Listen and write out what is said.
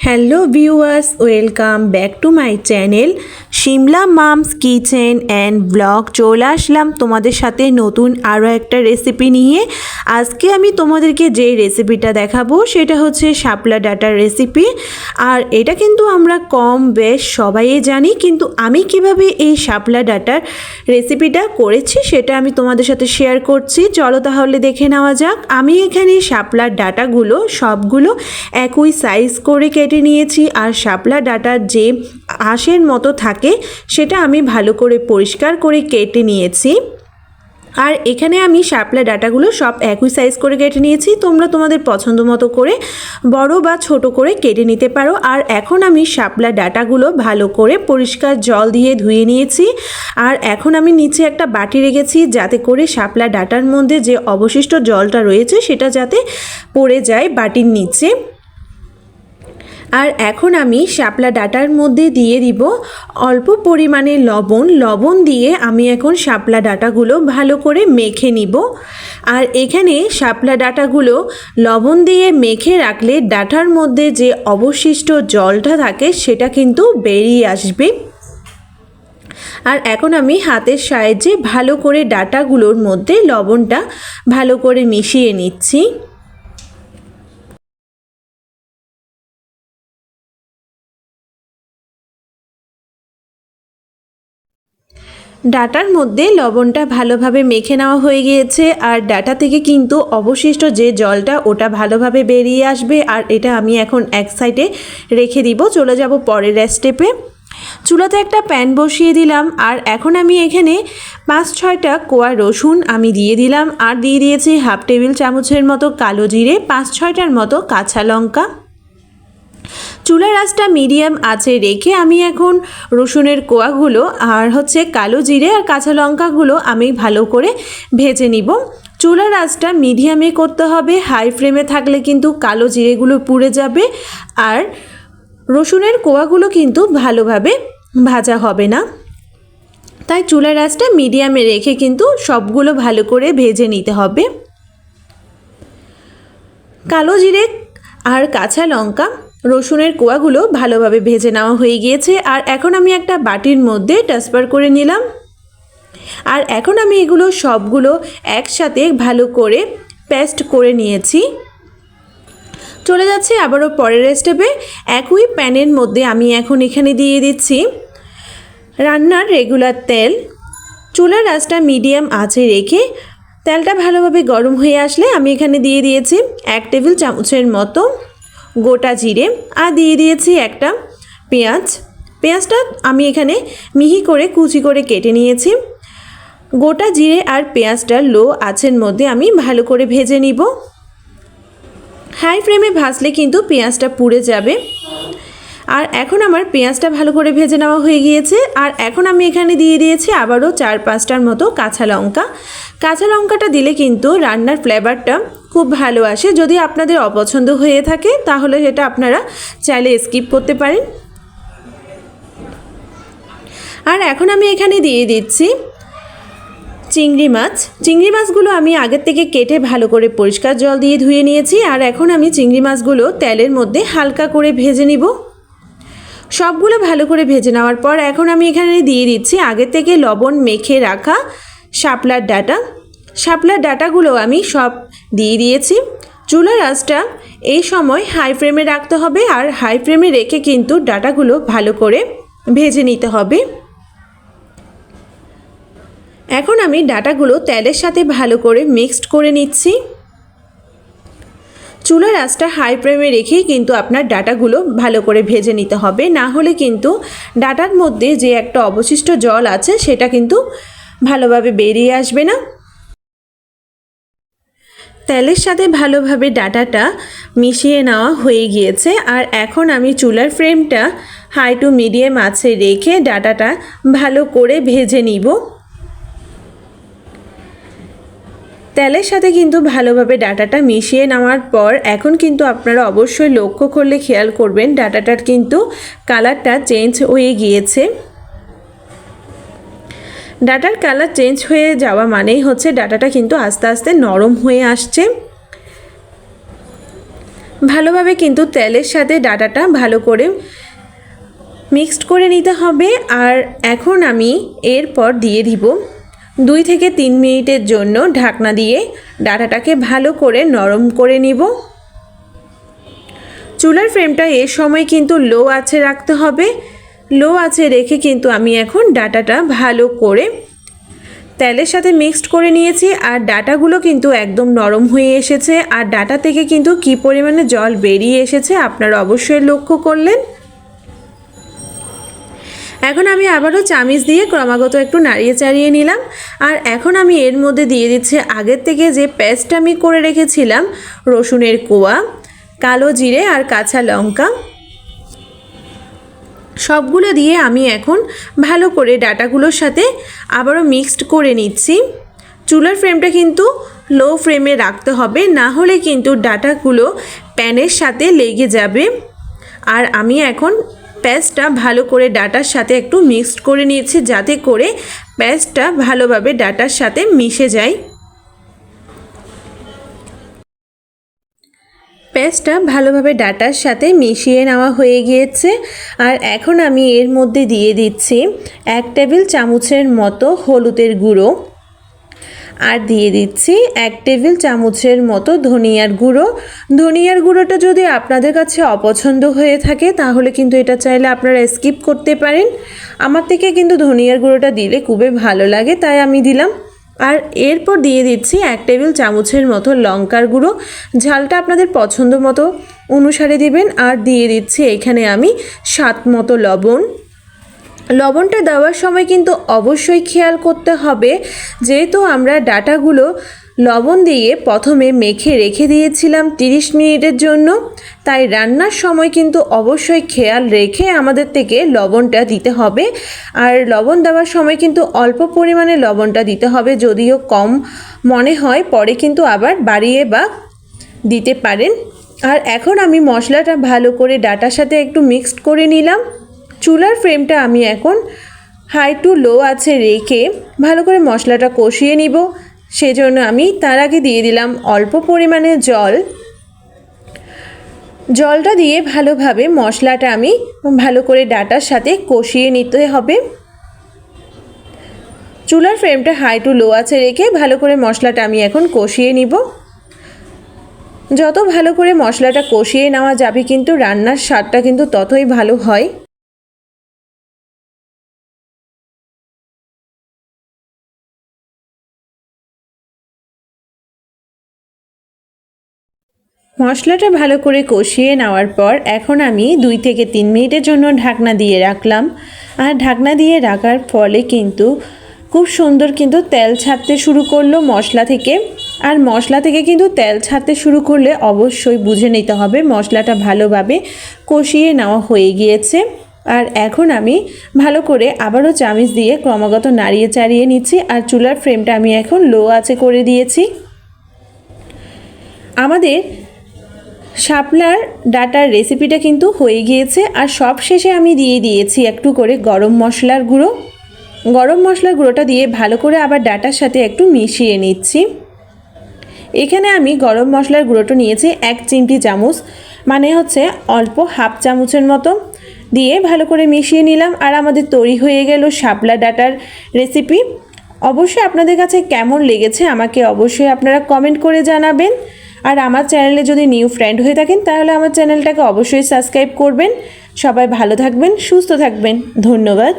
hello viewers welcome back to my channel Simla mom's kitchen and blog চলে আসলাম তোমাদের সাথে নতুন আরও একটা রেসিপি নিয়ে। আজকে আমি তোমাদেরকে যে রেসিপিটা দেখাবো সেটা হচ্ছে শাপলা ডাটার রেসিপি আর এটা কিন্তু আমরা কম বেশ সবাই জানি, কিন্তু আমি কীভাবে এই শাপলা ডাটার রেসিপিটা করেছি সেটা আমি তোমাদের সাথে শেয়ার করছি। চলো তাহলে দেখে নেওয়া যাক। আমি এখানে শাপলার ডাটাগুলো সবগুলো একই সাইজ করে কেটে নিয়েছি, আর শাপলা ডাটার যে আঁশের মতো থাকে সেটা আমি ভালো করে পরিষ্কার করে কেটে নিয়েছি। আর এখানে আমি শাপলা ডাটাগুলো সব একই সাইজ করে কেটে নিয়েছি। তোমরা তোমাদের পছন্দ মতো করে বড় বা ছোট করে কেটে নিতে পারো। আর এখন আমি শাপলা ডাটাগুলো ভালো করে পরিষ্কার জল দিয়ে ধুয়ে নিয়েছি। আর এখন আমি নিচে একটা বাটি রেখেছি যাতে করে শাপলা ডাটার মধ্যে যে অবশিষ্ট জলটা রয়েছে সেটা যাতে পড়ে যায় বাটির নিচে। আর এখন আমি শাপলা ডাটার মধ্যে দিয়ে দিব অল্প পরিমাণে লবণ। লবণ দিয়ে আমি এখন শাপলা ডাটাগুলো ভালো করে মেখে নিব। আর এখানে শাপলা ডাটাগুলো লবণ দিয়ে মেখে রাখলে ডাটার মধ্যে যে অবশিষ্ট জলটা থাকে সেটা কিন্তু বেরিয়ে আসবে। আর এখন আমি হাতের সাহায্যে ভালো করে ডাটাগুলোর মধ্যে লবণটা ভালো করে মিশিয়ে নিচ্ছি। ডাটার মধ্যে লবণটা ভালোভাবে মেখে নেওয়া হয়ে গিয়েছে, আর ডাটা থেকে কিন্তু অবশিষ্ট যে জলটা ওটা ভালোভাবে বেরিয়ে আসবে, আর এটা আমি এখন এক সাইডে রেখে দিব। চলে যাব পরের স্টেপে। চুলাতে একটা প্যান বসিয়ে দিলাম, আর এখন আমি এখানে পাঁচ ছয়টা কোয়া রসুন আমি দিয়ে দিলাম, আর দিয়ে দিয়েছি হাফ টেবিল চামচের মতো কালো জিরে, পাঁচ ছয়টার মতো কাঁচা লঙ্কা। চুলার আঁচটা মিডিয়াম আছে রেখে আমি এখন রসুনের কোয়াগুলো আর হচ্ছে কালো জিরে আর কাঁচা লঙ্কাগুলো আমি ভালো করে ভেজে নিব। চুলার আঁচটা মিডিয়ামে করতে হবে, হাই ফ্লেমে থাকলে কিন্তু কালো জিরেগুলো পুড়ে যাবে আর রসুনের কোয়াগুলো কিন্তু ভালোভাবে ভাজা হবে না। তাই চুলার আঁচটা মিডিয়ামে রেখে কিন্তু সবগুলো ভালো করে ভেজে নিতে হবে। কালো জিরে আর কাঁচা লঙ্কা রসুনের কোয়াগুলো ভালোভাবে ভেজে নেওয়া হয়ে গিয়েছে, আর এখন আমি একটা বাটির মধ্যে ট্রান্সফার করে নিলাম। আর এখন আমি এগুলো সবগুলো একসাথে ভালো করে পেস্ট করে নিয়েছি। চলে যাচ্ছে আবারও পরের স্টেপে। একই প্যানের মধ্যে আমি এখন এখানে দিয়ে দিচ্ছি রান্নার রেগুলার তেল। চুলার আঁচটা মিডিয়াম আঁচে রেখে তেলটা ভালোভাবে গরম হয়ে আসলে আমি এখানে দিয়ে দিয়েছি এক টেবিল চামচের মতো। গোটা জিরে আর দিয়ে দিয়েছি একটা পেঁয়াজ। পেঁয়াজটা আমি এখানে মিহি করে কুচি করে কেটে নিয়েছি। গোটা জিরে আর পেঁয়াজটা লো আঁচের মধ্যে আমি ভালো করে ভেজে নিব। হাই ফ্লেমে ভাজলে কিন্তু পেঁয়াজটা পুড়ে যাবে। আর এখন আমার পেঁয়াজটা ভালো করে ভেজে নেওয়া হয়ে গিয়েছে। আর এখন আমি এখানে দিয়ে দিয়েছি আবারও চার পাঁচটার মতো কাঁচা লঙ্কা। কাঁচা লঙ্কাটা দিলে কিন্তু রান্নার ফ্লেভারটা খুব ভালো আসে। যদি আপনাদের অপছন্দ হয়ে থাকে, তাহলে সেটা আপনারা চাইলে স্কিপ করতে পারেন। আর এখন আমি এখানে দিয়ে দিচ্ছি চিংড়ি মাছ। চিংড়ি মাছগুলো আমি আগের থেকে কেটে ভালো করে পরিষ্কার জল দিয়ে ধুয়ে নিয়েছি। আর এখন আমি চিংড়ি মাছগুলো তেলের মধ্যে হালকা করে ভেজে নিব। সবগুলো ভালো করে ভেজে নেওয়ার পর এখন আমি এখানে দিয়ে দিচ্ছি আগের থেকে লবণ মেখে রাখা শাপলার ডাটা। শাপলার ডাটাগুলো আমি সব দিয়ে দিয়েছি। চুলার আঁচটা এই সময় হাই ফ্লেমে রাখতে হবে আর হাই ফ্লেমে রেখে কিন্তু ডাটাগুলো ভালো করে ভেজে নিতে হবে। এখন আমি ডাটাগুলো তেলের সাথে ভালো করে মিক্সড করে নিচ্ছি। চুলার আঁচটা হাই ফ্লেমে রেখেই কিন্তু আপনার ডাটাগুলো ভালো করে ভেজে নিতে হবে। না হলে কিন্তু ডাটার মধ্যে যে একটা অবশিষ্ট জল আছে সেটা কিন্তু ভালোভাবে বেরিয়ে আসবে না। তেলের সাথে ভালোভাবে ডাটাটা মিশিয়ে নেওয়া হয়ে গিয়েছে। আর এখন আমি চুলার ফ্রেমটা হাই টু মিডিয়াম আছে রেখে ডাটাটা ভালো করে ভেজে নিব। তেলের সাথে কিন্তু ভালোভাবে ডাটাটা মিশিয়ে নেওয়ার পর এখন কিন্তু আপনারা অবশ্যই লক্ষ্য করলে খেয়াল করবেন ডাটাটার কিন্তু কালারটা চেঞ্জ হয়ে গিয়েছে। ডাটার কালার চেঞ্জ হয়ে যাওয়া মানেই হচ্ছে ডাটাটা কিন্তু আস্তে আস্তে নরম হয়ে আসছে। ভালোভাবে কিন্তু তেলের সাথে ডাটাটা ভালো করে মিক্সড করে নিতে হবে। আর এখন আমি এরপর দিয়ে দিব দুই থেকে তিন মিনিটের জন্য ঢাকনা দিয়ে ডাটাটাকে ভালো করে নরম করে নিব। চুলার ফ্রেমটা এ সময় কিন্তু লো আছে রাখতে হবে। লো আছে রেখে কিন্তু আমি এখন ডাটাটা ভালো করে তেলের সাথে মিক্সড করে নিয়েছি আর ডাটাগুলো কিন্তু একদম নরম হয়ে এসেছে। আর ডাটা থেকে কিন্তু কি পরিমাণে জল বেরিয়ে এসেছে আপনারা অবশ্যই লক্ষ্য করলেন। এখন আমি আবারও চামিচ দিয়ে ক্রমাগত একটু নাড়িয়ে চাড়িয়ে নিলাম। আর এখন আমি এর মধ্যে দিয়ে দিচ্ছি আগের থেকে যে পেস্ট আমি করে রেখেছিলাম রসুনের কোয়া, কালো জিরে আর কাঁচা লঙ্কা। সবগুলো দিয়ে আমি এখন ভালো করে ডাটাগুলোর সাথে আবারও মিক্সড করে নিচ্ছি। চুলার ফ্রেমটা কিন্তু লো ফ্রেমে রাখতে হবে, না হলে কিন্তু ডাটাগুলো প্যানের সাথে লেগে যাবে। আর আমি এখন পেস্টটা ভালো করে ডাটার সাথে একটু মিক্সড করে নিয়েছি, যাতে করে পেস্টটা ভালোভাবে ডাটার সাথে মিশে যায়। পেস্টটা ভালোভাবে ডাটার সাথে মিশিয়ে নেওয়া হয়ে গিয়েছে। আর এখন আমি এর মধ্যে দিয়ে দিচ্ছি এক টেবিল চামচের মতো হলুদের গুঁড়ো। আর দিয়ে দিচ্ছি এক টেবিল চামচের মতো ধনিয়ার গুঁড়ো। ধনিয়ার গুঁড়োটা যদি আপনাদের কাছে অপছন্দ হয়ে থাকে, তাহলে কিন্তু এটা চাইলে আপনারা স্কিপ করতে পারেন। আমার থেকে কিন্তু ধনিয়ার গুঁড়োটা দিলে খুবই ভালো লাগে, তাই আমি দিলাম। আর এরপর দিয়ে দিচ্ছি এক টেবিল চামচের মতো লঙ্কার গুঁড়ো। ঝালটা আপনাদের পছন্দ মতো অনুসারে দিবেন। আর দিয়ে দিচ্ছি এখানে আমি সাত মতো লবণ। লবণটা দেওয়ার সময় কিন্তু অবশ্যই খেয়াল করতে হবে। যেহেতু আমরা ডাটাগুলো লবণ দিয়ে প্রথমে মেখে রেখে দিয়েছিলাম 30 মিনিটের জন্য। তাই রান্নার সময় কিন্তু অবশ্যই খেয়াল রেখে আমাদের থেকে লবণটা দিতে হবে। আর লবণ দেওয়ার সময় কিন্তু অল্প পরিমাণে লবণটা দিতে হবে যদিও কম মনে হয়, পরে কিন্তু আবার বাড়িয়ে বা দিতে পারেন। আর এখন আমি মশলাটা ভালো করে ডাটার সাথে একটু মিক্সড করে নিলাম। চুলার ফ্রেমটা আমি এখন হাই টু লো আছে রেখে ভালো করে মশলাটা কষিয়ে নিব। সেজন্য আমি তার আগে দিয়ে দিলাম অল্প পরিমাণে জল। জলটা দিয়ে ভালোভাবে মশলাটা আমি ভালো করে ডাটার সাথে কষিয়ে নিতে হবে। চুলার ফ্লেমটা হাই টু লো আছে রেখে ভালো করে মশলাটা আমি এখন কষিয়ে নিব। যত ভালো করে মশলাটা কষিয়ে নেওয়া যাবে কিন্তু রান্নার স্বাদটা কিন্তু ততই ভালো হয়। মশলাটা ভালো করে কষিয়ে নেওয়ার পর এখন আমি দুই থেকে তিন মিনিটের জন্য ঢাকনা দিয়ে রাখলাম। আর ঢাকনা দিয়ে রাখার ফলে কিন্তু খুব সুন্দর কিন্তু তেল ছাড়তে শুরু করল মশলা থেকে। আর মশলা থেকে কিন্তু তেল ছাড়তে শুরু করলে অবশ্যই বুঝে নিতে হবে মশলাটা ভালোভাবে কষিয়ে নেওয়া হয়ে গিয়েছে। আর এখন আমি ভালো করে আবারও চামিচ দিয়ে ক্রমাগত নাড়িয়ে চাড়িয়ে নিচ্ছি আর চুলার ফ্রেমটা আমি এখন লো আছে করে দিয়েছি। আমাদের শাপলার ডাটার রেসিপিটা কিন্তু হয়ে গিয়েছে আর সব শেষে আমি দিয়ে দিয়েছি একটু করে গরম মশলার গুঁড়ো। গরম মশলার গুঁড়োটা দিয়ে ভালো করে আবার ডাটার সাথে একটু মিশিয়ে নিচ্ছি। এখানে আমি গরম মশলার গুঁড়োটা নিয়েছি এক চিমটি চামচ মানে হচ্ছে অল্প হাফ চামচের মতো। দিয়ে ভালো করে মিশিয়ে নিলাম আর আমাদের তৈরি হয়ে গেল শাপলা ডাটার রেসিপি। অবশ্যই আপনাদের কাছে কেমন লেগেছে আমাকে অবশ্যই আপনারা কমেন্ট করে জানাবেন। আর আমার চ্যানেলে যদি নিউ ফ্রেন্ড হয়ে থাকেন, তাহলে আমার চ্যানেলটাকে অবশ্যই সাবস্ক্রাইব করবেন। সবাই ভালো থাকবেন, সুস্থ থাকবেন। ধন্যবাদ।